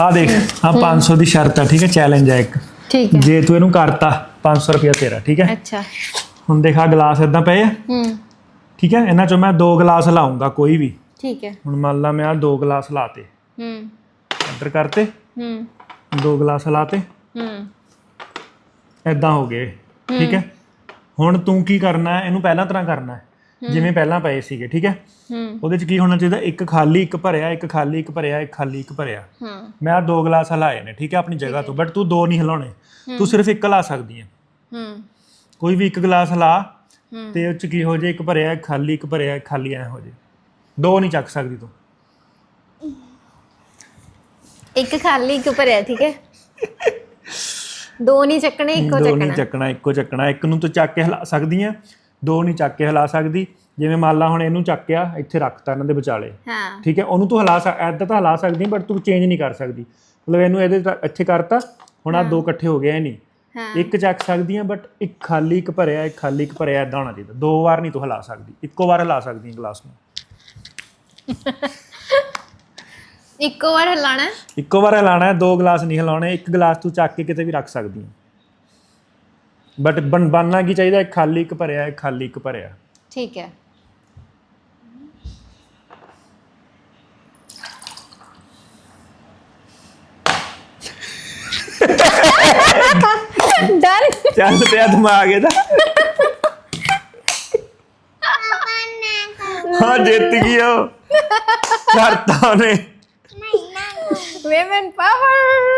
ਆ ਦੇਖ ਆ 500 ਦੀ ਸ਼ਰਤ ਆ ਠੀਕ ਹੈ ਚੈਲੰਜ ਹੈ ਇੱਕ। ਠੀਕ ਹੈ। ਜੇ ਤੂੰ ਇਹਨੂੰ ਕਰਤਾ 500 ਰੁਪਇਆ ਤੇਰਾ ਠੀਕ ਹੈ। ਅੱਛਾ। ਹੁਣ ਦੇਖ ਆ ਗਲਾਸ ਇਦਾਂ ਪਏ ਆ। ਹੂੰ। ਠੀਕ ਹੈ ਇਹਨਾਂ ਚੋਂ ਮੈਂ ਦੋ ਗਲਾਸ ਲਾਉਂਗਾ ਕੋਈ ਵੀ। ਠੀਕ ਹੈ। ਹੁਣ ਮੰਨ ਲਾ ਮੈਂ ਆ ਦੋ ਗਲਾਸ ਲਾਤੇ। ਹੂੰ। ਅੰਦਰ ਕਰਤੇ। ਹੂੰ। ਦੋ ਗਲਾਸ ਲਾਤੇ। ਹੂੰ। ਐਦਾਂ ਹੋ ਗਏ। ਠੀਕ ਹੈ। ਹੁਣ ਤੂੰ ਕੀ ਕਰਨਾ ਹੈ? ਇਹਨੂੰ ਪਹਿਲਾਂ ਤਰ੍ਹਾਂ ਕਰਨਾ ਹੈ। ਜਿਵੇਂ ਪਹਿਲਾਂ ਪਏ ਸੀਗੇ ਠੀਕ ਹੈ? ਹੂੰ। ਉਹਦੇ ਚ ਕੀ ਹੋਣਾ ਚਾਹੀਦਾ? ਇੱਕ ਖਾਲੀ ਇੱਕ ਭਰਿਆ ਇੱਕ ਖਾਲੀ ਇੱਕ ਭਰਿਆ ਇੱਕ ਖਾਲੀ ਇੱਕ ਭਰਿਆ। ਹੂੰ। ਮੈਂ ਆ ਦੋ ਗਲਾਸ ਹਲਾਏ ਨੇ ਠੀਕ ਹੈ ਆਪਣੀ ਜਗ੍ਹਾ ਤੋਂ ਬਟ ਤੂੰ ਦੋ ਨਹੀਂ ਹਿਲਾਉਣੇ। ਤੂੰ ਸਿਰਫ ਇੱਕ ਲਾ ਸਕਦੀ ਹੈ। ਹੂੰ। ਕੋਈ ਵੀ ਇੱਕ ਗਲਾਸ ਹਿਲਾ। ਤੇ ਉਹ ਚ ਕੀ ਹੋ ਜਾਏ ਇੱਕ ਭਰਿਆ ਇੱਕ ਖਾਲੀ ਇੱਕ ਭਰਿਆ ਇੱਕ ਖਾਲੀ ਐ ਹੋ ਜਾਏ ਦੋ ਨਹੀਂ ਚੱਕ ਸਕਦੀ ਤੂੰ। ਇੱਕ ਖਾਲੀ ਇੱਕ ਭਰਿਆ ਠੀਕ ਹੈ? ਦੋ ਨਹੀਂ ਚੱਕਣੇ ਇੱਕੋ ਦੋ ਨਹੀਂ ਚੱਕਣਾ। ਚੱਕਣਾ ਇੱਕੋ ਚੱਕਣਾ। ਇੱਕ ਨੂੰ ਤੂੰ ਚੱਕ ਕੇ ਹਿਲਾ ਸਕਦੀ ਆ ਦੋ ਨਹੀਂ ਚੱਕ ਕੇ ਹਿਲਾ ਸਕਦੀ। ਜਿਵੇਂ ਮੰਨ ਲਾ ਹੁਣ ਇਹਨੂੰ ਚੱਕਿਆ ਇੱਥੇ ਰੱਖਤਾ ਇਹਨਾਂ ਦੇ ਵਿਚਾਲੇ। ਹਾਂ। ਠੀਕ ਹੈ ਉਹਨੂੰ ਤੂੰ ਹਿਲਾ ਸਕ ਐਦਾਂ ਤਾਂ ਹਿਲਾ ਸਕਦੀ ਬਟ ਤੂੰ ਚੇਂਜ ਨਹੀਂ ਕਰ ਸਕਦੀ। ਮਤਲਬ ਇਹਨੂੰ ਇਹਦੇ ਤਾਂ ਇੱਥੇ ਕਰਤਾ ਹੁਣ ਆ ਦੋ ਇਕੱਠੇ ਹੋ ਗਏ ਇਹ ਨਹੀਂ। ਹਾਂ। ਇੱਕ ਚੱਕ ਸਕਦੀ ਆ ਬਟ ਇੱਕ ਖਾਲੀ ਇੱਕ ਭਰਿਆ ਇੱਕ ਖਾਲੀ ਇੱਕ ਭਰਿਆ ਇਦਾਂ ਹੋਣਾ ਚਾਹੀਦਾ। ਦੋ ਵਾਰ ਨਹੀਂ ਤੂੰ ਹਿਲਾ ਸਕਦੀ ਇੱਕੋ ਵਾਰ ਹਿਲਾ ਸਕਦੀ ਗਲਾਸ ਨੂੰ। ਇੱਕੋ ਵਾਰ ਹਿਲਾਣਾ? ਇੱਕੋ ਵਾਰ ਹਿਲਾਣਾ ਦੋ ਗਲਾਸ ਨਹੀਂ ਹਿਲਾਉਣੇ ਇੱਕ ਗਲਾਸ ਤੂੰ ਚੱਕ ਕੇ ਕਿਤੇ ਵੀ ਰੱਖ ਸਕਦੀ ਹੈ ਬਟ ਬਣ ਬਣਨਾ ਕੀ ਚਾਹੀਦਾ? ਇੱਕ ਖਾਲੀ ਇੱਕ ਭਰਿਆ ਇੱਕ ਖਾਲੀ ਇੱਕ ਭਰਿਆ। ਠੀਕ ਹੈ। ਡਨ ਚੱਲ ਪਿਆ ਦਿਮਾਗ ਇਹਦਾ। ਹਾਂ ਜਿੱਤ ਗਈ ਉਹ। ਕਰਤਾ ਉਹਨੇ। Women power